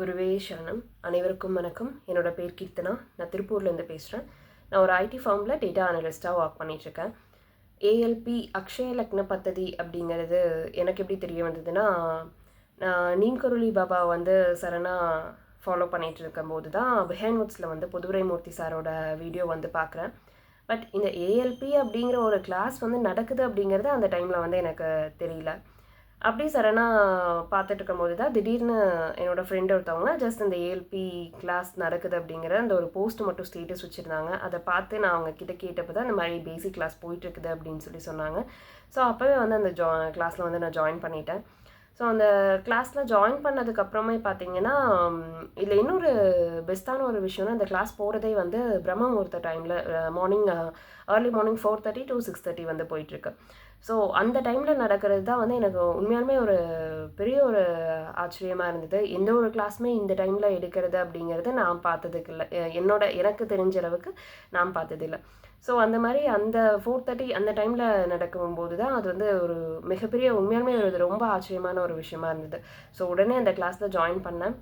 குருவே சரணம். அனைவருக்கும் வணக்கம். என்னோட பேர் கீர்த்தனா. நான் திருப்பூர்லேருந்து பேசுகிறேன் நான் ஒரு ஐடி ஃபார்மில் டேட்டா அனலிஸ்ட்டாக ஒர்க் பண்ணிகிட்ருக்கேன் ஏஎல்பி அக்ஷய லக்ன பத்ததி அப்படிங்கிறது எனக்கு எப்படி தெரிய வந்ததுன்னா நான் நீம்கருளி பாபா வந்து சரணாக ஃபாலோ பண்ணிகிட்டு இருக்கும்போது தான் பிஹைண்ட் வுட்ஸில் வந்து புதுரை மூர்த்தி சாரோட வீடியோ வந்து பார்க்குறேன் பட் இந்த ஏஎல்பி அப்படிங்கிற ஒரு கிளாஸ் வந்து நடக்குது அப்படிங்கிறது அந்த டைமில் வந்து எனக்கு தெரியல. அப்படி சரணாக பார்த்துட்டு இருக்கும்போது தான் திடீர்னு என்னோடய ஃப்ரெண்ட் ஒருத்தவங்க ஜஸ்ட் இந்த ஏஎல்பி கிளாஸ் நடக்குது அப்படிங்கிற அந்த ஒரு போஸ்ட் மட்டும் ஸ்டேட்டஸ் வச்சுருந்தாங்க. அதை பார்த்து நான் அவங்க கிட்ட கேட்டப்போ தான் இந்த மாதிரி பேசிக் கிளாஸ் போயிட்டுருக்குது அப்படின்னு சொல்லி சொன்னாங்க. ஸோ அப்போவே வந்து அந்த ஜா கிளாஸில் வந்து நான் ஜாயின் பண்ணிட்டேன். ஸோ அந்த கிளாஸில் ஜாயின் பண்ணதுக்கப்புறமே பார்த்தீங்கன்னா இதில் இன்னொரு பெஸ்ட்டான ஒரு விஷயம்னா அந்த கிளாஸ் போகிறதே வந்து பிரம்ம முகூர்த்த டைமில் morning early morning four thirty to six thirty வந்து போயிட்டுருக்கு ஸோ அந்த டைமில் நடக்கிறது தான் வந்து எனக்கு உண்மையாலுமே ஒரு பெரிய ஒரு ஆச்சரியமாக இருந்தது. எந்த ஒரு கிளாஸுமே இந்த டைமில் எடுக்கிறது அப்படிங்கிறத நான் பார்த்ததுக்கு இல்லை என்னோட எனக்கு தெரிஞ்ச அளவுக்கு நான் பார்த்ததில்லை. ஸோ அந்த மாதிரி அந்த ஃபோர் தேர்ட்டி அந்த டைமில் நடக்கும்போது தான் அது வந்து ஒரு மிகப்பெரிய உண்மையாலுமே ஒரு ரொம்ப ஆச்சரியமான ஒரு விஷயமா இருந்தது. ஸோ உடனே அந்த கிளாஸில் ஜாயின் பண்ணேன்.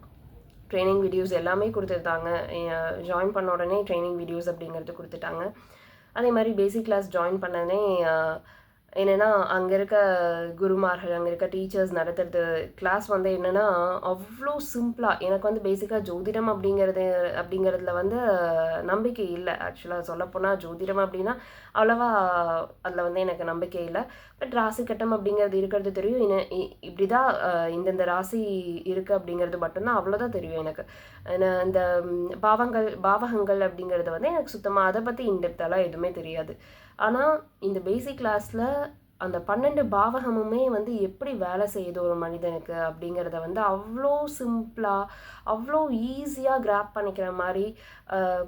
ட்ரைனிங் வீடியோஸ் எல்லாமே கொடுத்துருந்தாங்க ஜாயின் பண்ண உடனே ட்ரைனிங் வீடியோஸ் அப்படிங்கிறது கொடுத்துட்டாங்க. அதே மாதிரி பேசிக் கிளாஸ் ஜாயின் பண்ணனே என்னென்னா அங்கே இருக்க குருமார்கள் அங்கே இருக்க டீச்சர்ஸ் நடத்துறது கிளாஸ் வந்து என்னென்னா அவ்வளோ சிம்பிளாக எனக்கு வந்து பேசிக்காக ஜோதிடம் அப்படிங்கிறது அப்படிங்கிறதுல வந்து நம்பிக்கை இல்லை. ஆக்சுவலாக சொல்லப்போனால் ஜோதிடம் அப்படின்னா அவ்வளோவா அதில் வந்து எனக்கு நம்பிக்கை இல்லை. பட் ராசி கட்டம் அப்படிங்கிறது இருக்கிறது தெரியும். இன்ன இப்படி தான் இந்தந்த ராசி இருக்குது அப்படிங்கிறது மட்டும்தான் அவ்வளோதான் தெரியும் எனக்கு. இந்த பாவங்கள் பாவகங்கள் அப்படிங்கிறது வந்து எனக்கு சுத்தமாக அதை பற்றி இன்டெப்தெல்லாம் எதுவுமே தெரியாது. ஆனால் இந்த பேசிக் கிளாஸில் அந்த பன்னெண்டு பாவகமுமே வந்து எப்படி வேலை செய்யுது ஒரு மனிதனுக்கு அப்படிங்கிறத வந்து அவ்வளோ சிம்பிளாக அவ்வளோ ஈஸியாக கிராப் பண்ணிக்கிற மாதிரி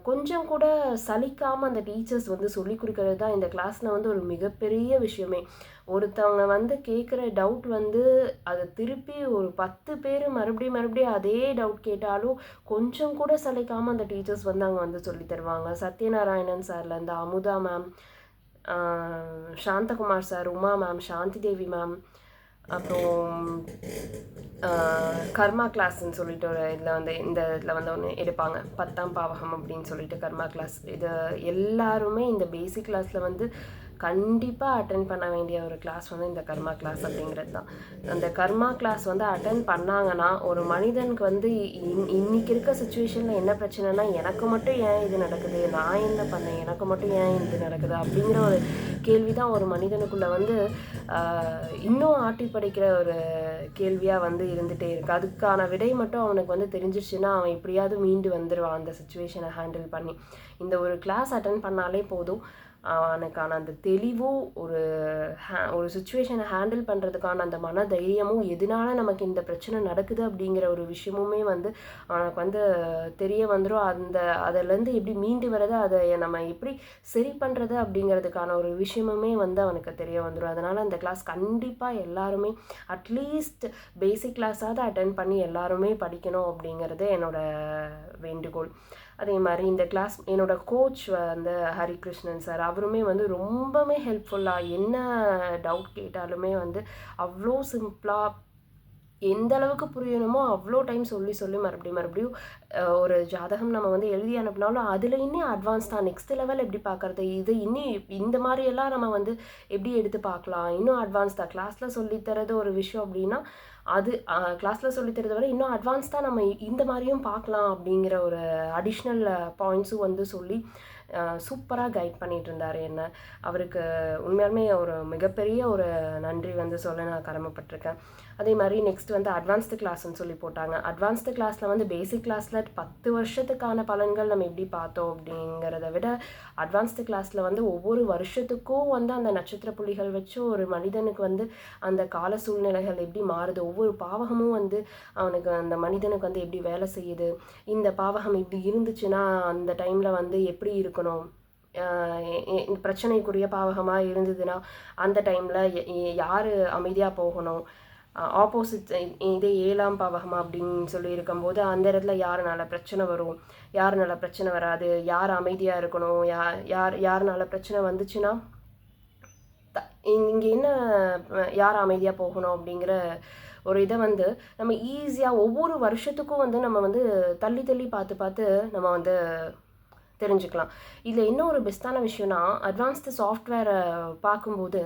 கொஞ்சம் கூட சலிக்காமல் அந்த டீச்சர்ஸ் வந்து சொல்லி கொடுக்கறது தான் இந்த கிளாஸில் வந்து ஒரு மிகப்பெரிய விஷயமே. ஒருத்தவங்க வந்து கேட்குற டவுட் வந்து அதை திருப்பி ஒரு பத்து பேர் மறுபடியும் மறுபடியும் அதே டவுட் கேட்டாலும் கொஞ்சம் கூட சலிக்காமல் அந்த டீச்சர்ஸ் வந்து அங்கே வந்து சொல்லி தருவாங்க. Sathyanarayanan சார்லேருந்து Amudha ma'am Santhakumar sir Uma ma'am Shanthi Devi ma'am அப்புறம் கர்மா கிளாஸ்ன்னு சொல்லிட்டு ஒரு இதில் வந்து இந்த இதில் வந்து ஒன்று எடுப்பாங்க. பத்தாம் பாவகம் அப்படின்னு சொல்லிட்டு கர்மா கிளாஸ். இது எல்லாருமே இந்த பேசிக் கிளாஸில் வந்து கண்டிப்பாக அட்டன் பண்ண வேண்டிய ஒரு கிளாஸ் வந்து இந்த கர்மா கிளாஸ் அப்படிங்கிறது தான். அந்த கர்மா கிளாஸ் வந்து அட்டன் பண்ணாங்கன்னா ஒரு மனிதனுக்கு வந்து இன் இன்னைக்கு இருக்க சுச்சுவேஷனில் என்ன பிரச்சனைனா எனக்கு மட்டும் ஏன் இது நடக்குது? நான் என்ன பண்ணேன்? எனக்கு மட்டும் ஏன் இது நடக்குது? அப்படிங்கிற ஒரு கேள்வி தான் ஒரு மனிதனுக்குள்ளே வந்து இன்னும் ஆட்டி படைக்கிற ஒரு கேள்வியாக வந்து இருந்துகிட்டே இருக்குது அதுக்கான விடை மட்டும் அவனுக்கு வந்து தெரிஞ்சிருச்சுன்னா அவன் எப்படியாவது மீண்டு வந்துடுவான் அந்த சுச்சுவேஷனை ஹேண்டில் பண்ணி. இந்த ஒரு கிளாஸ் அட்டன் பண்ணாலே போதும். அவனுக்கான அந்த தெளிவும் ஒரு ஹே ஒரு சுச்சுவேஷனை ஹேண்டில் பண்ணுறதுக்கான அந்த மன தைரியமும் எதனால நமக்கு இந்த பிரச்சனை நடக்குது அப்படிங்கிற ஒரு விஷயமுமே வந்து அவனுக்கு வந்து தெரிய வந்துடும் அந்த அதிலேருந்து எப்படி மீண்டு வர்றது அதை நம்ம எப்படி சரி பண்ணுறது அப்படிங்கிறதுக்கான ஒரு விஷயமுமே வந்து அவனுக்கு தெரிய வந்துடும் அதனால் அந்த கிளாஸ் கண்டிப்பாக எல்லாருமே அட்லீஸ்ட் பேசிக் கிளாஸாவது அட்டன் பண்ணி எல்லாருமே படிக்கணும் அப்படிங்கிறது என்னோடய வேண்டுகோள். அதே மாதிரி இந்த கிளாஸ் என்னோடய கோச் வந்து ஹரிகிருஷ்ணன் சார் அவருமே வந்து ரொம்பவே ஹெல்ப்ஃபுல்லாக என்ன டவுட் கேட்டாலுமே வந்து அவ்வளோ சிம்பிளாக எந்த அளவுக்கு புரியணுமோ அவ்வளோ டைம் சொல்லி சொல்லி மறுபடியும் மறுபடியும் ஒரு ஜாதகம் நம்ம வந்து எழுதி அனுப்பினாலும் அதில் இன்னும் அட்வான்ஸ் தான். நெக்ஸ்ட் லெவல் எப்படி பார்க்குறது? இது இன்னும் இந்த மாதிரியெல்லாம் நம்ம வந்து எப்படி எடுத்து பார்க்கலாம்? இன்னும் அட்வான்ஸ் தான். கிளாஸில் சொல்லித்தரது ஒரு விஷயம் அப்படின்னா அது கிளாஸில் சொல்லித்தரது விட இன்னும் அட்வான்ஸ் தான் நம்ம இந்த மாதிரியும் பார்க்கலாம் அப்படிங்கிற ஒரு அடிஷ்னல் பாயிண்ட்ஸும் வந்து சொல்லி சூப்பராக கைட் பண்ணிகிட்டு இருந்தார் என்ன. அவருக்கு உண்மையாலுமே ஒரு மிகப்பெரிய ஒரு நன்றி வந்து சொல்ல நான் கடமைப்பட்டிருக்கேன். அதே மாதிரி நெக்ஸ்ட் வந்து அட்வான்ஸ்டு கிளாஸ்ன்னு சொல்லி போட்டாங்க. அட்வான்ஸ்டு கிளாஸில் வந்து பேசிக் கிளாஸில் பத்து வருஷத்துக்கான பலன்கள் நம்ம எப்படி பார்த்தோம் அப்படிங்கிறத விட அட்வான்ஸ்டு கிளாஸில் வந்து ஒவ்வொரு வருஷத்துக்கும் வந்து அந்த நட்சத்திர புள்ளிகள் வச்சு ஒரு மனிதனுக்கு வந்து அந்த கால சூழ்நிலைகள் எப்படி மாறுது ஒவ்வொரு பாவகமும் வந்து அவனுக்கு அந்த மனிதனுக்கு வந்து எப்படி வேலை செய்யுது இந்த பாவகம் இப்படி இருந்துச்சுன்னா அந்த டைமில் வந்து எப்படி இருக்கும் இருக்கணும். பிரச்சனைக்குரிய பாவகமாக இருந்ததுன்னா அந்த டைமில் யார் அமைதியாக போகணும்? ஆப்போசிட் இதே ஏழாம் பாவகம் அப்படின்னு சொல்லி இருக்கும்போது அந்த இடத்துல யாருனால பிரச்சனை வரும்? யாருனால பிரச்சனை வராது? யார் அமைதியாக இருக்கணும்? யார் யார் யாருனால பிரச்சனை வந்துச்சுன்னா இங்கே என்ன யார் அமைதியாக போகணும் அப்படிங்கிற ஒரு இதை வந்து நம்ம ஈஸியாக ஒவ்வொரு வருஷத்துக்கும் வந்து நம்ம வந்து தள்ளி தள்ளி பார்த்து பார்த்து நம்ம வந்து தெரிஞ்சுக்கலாம். இதில் இன்னும் ஒரு பெஸ்ட்டான விஷயம்னா அட்வான்ஸ்டு சாஃப்ட்வேரை பார்க்கும்போது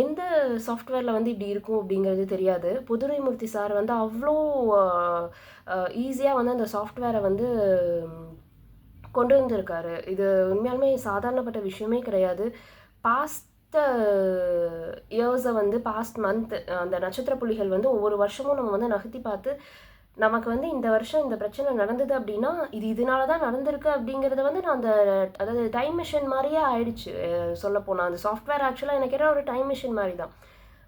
எந்த சாஃப்ட்வேரில் வந்து இப்படி இருக்கும் அப்படிங்கிறது தெரியாது. புதுரைமூர்த்தி சார் வந்து அவ்வளோ ஈஸியாக வந்து அந்த சாஃப்ட்வேரை வந்து கொண்டு வந்திருக்காரு. இது உண்மையாலுமே சாதாரணப்பட்ட விஷயமே கிடையாது. பாஸ்ட் இயர்ஸை வந்து பாஸ்ட் மந்த் அந்த நட்சத்திர புள்ளிகள் வந்து ஒவ்வொரு வருஷமும் நம்ம வந்து நகர்த்தி பார்த்து நமக்கு வந்து இந்த வருஷம் இந்த பிரச்சனை நடந்தது அப்படின்னா இது இதனால தான் நடந்திருக்கு அப்படிங்கிறத வந்து நான் அந்த அதாவது டைம் மிஷின் மாதிரியே ஆயிடுச்சு. சொல்ல போனால் அந்த சாஃப்ட்வேர் ஆக்சுவலாக எனக்கு கேட்டால் ஒரு டைம் மிஷின் மாதிரி தான்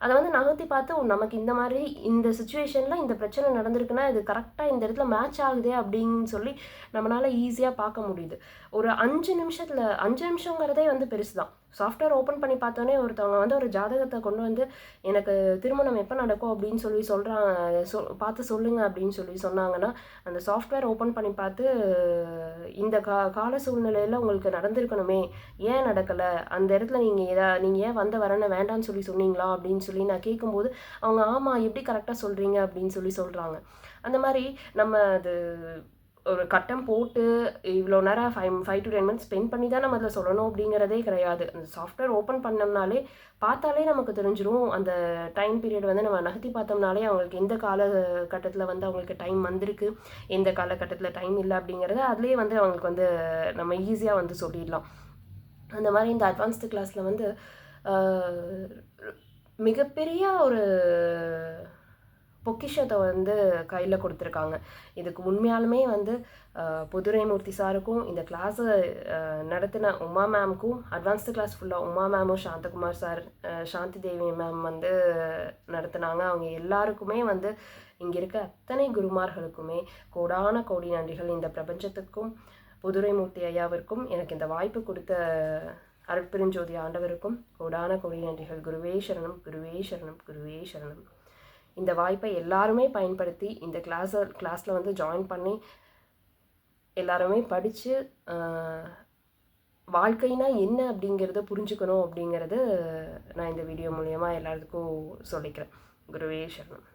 அதை வந்து நகர்த்தி பார்த்து நமக்கு இந்த மாதிரி இந்த சுச்சுவேஷனில் இந்த பிரச்சனை நடந்திருக்குன்னா இது கரெக்டாக இந்த இடத்துல மேட்ச் ஆகுதே அப்படின்னு சொல்லி நம்மளால் ஈஸியாக பார்க்க முடியுது. ஒரு அஞ்சு நிமிஷத்தில் அஞ்சு நிமிஷங்கிறதே வந்து பெருசு தான் சாஃப்ட்வேர் ஓப்பன் பண்ணி பார்த்தோன்னே ஒருத்தவங்க வந்து ஒரு ஜாதகத்தை கொண்டு வந்து எனக்கு திருமணம் எப்போ நடக்கும்? அப்படின்னு சொல்லி சொல்கிறாங்க சொ பார்த்து சொல்லுங்கள் அப்படின்னு சொல்லி சொன்னாங்கன்னா அந்த சாஃப்ட்வேர் ஓப்பன் பண்ணி பார்த்து இந்த கா கால சூழ்நிலையில் உங்களுக்கு நடந்திருக்கணுமே. ஏன் நடக்கலை? அந்த இடத்துல நீங்கள் எதா நீங்கள் ஏன் வந்த வரேன்னு வேண்டாம்னு சொல்லி சொன்னீங்களா? அப்படின்னு சொல்லி நான் கேட்கும்போது அவங்க ஆமாம் எப்படி கரெக்டாக சொல்கிறீங்க அப்படின்னு சொல்லி சொல்கிறாங்க அந்த மாதிரி நம்ம அது ஒரு கட்டம் போட்டு இவ்வளோ நேரம் five five to ten minutes spend பண்ணி தான் நம்ம அதில் சொல்லணும் அப்படிங்கிறதே கிடையாது. அந்த சாஃப்ட்வேர் ஓப்பன் பண்ணோம்னாலே பார்த்தாலே நமக்கு தெரிஞ்சிடும் அந்த டைம் பீரியட் வந்து நம்ம நகர்த்தி பார்த்தோம்னாலே அவங்களுக்கு எந்த கால கட்டத்தில் வந்து அவங்களுக்கு டைம் வந்திருக்கு எந்த காலகட்டத்தில் டைம் இல்லை அப்படிங்கிறத அதுலேயே வந்து அவங்களுக்கு வந்து நம்ம ஈஸியாக வந்து சொல்லிடலாம். அந்த மாதிரி இந்த அட்வான்ஸ்டு கிளாஸில் வந்து மிகப்பெரிய ஒரு பொக்கிஷத்தை வந்து கையில் கொடுத்துருக்காங்க. இதுக்கு உண்மையாலுமே வந்து புதுரைமூர்த்தி சாருக்கும் இந்த கிளாஸை நடத்தின உமா மேமுக்கும் அட்வான்ஸ்டு கிளாஸ் ஃபுல்லாக உமா மேமும் சாந்தகுமார் சார் சாந்தி தேவி மேம் வந்து நடத்துனாங்க. அவங்க எல்லாருக்குமே வந்து இங்கே இருக்க அத்தனை குருமார்களுக்குமே கோடான கோடி நன்றிகள். இந்த பிரபஞ்சத்துக்கும் புதுரைமூர்த்தி ஐயாவிற்கும் எனக்கு இந்த வாய்ப்பு கொடுத்த அருட்பெருஞ்சோதி ஆண்டவருக்கும் கோடான கோடி நன்றிகள். குருவே சரணம் குருவே சரணம் குருவே சரணம். இந்த வாய்ப்பை எல்லாருமே பயன்படுத்தி இந்த கிளாஸை கிளாஸில் வந்து ஜாயின் பண்ணி எல்லாருமே படித்து வாழ்க்கைனா என்ன அப்படிங்கிறத புரிஞ்சுக்கணும் அப்படிங்கிறது நான் இந்த வீடியோ மூலயமா எல்லாத்துக்கும் சொல்லிக்கிறேன். குருவே சரணம்.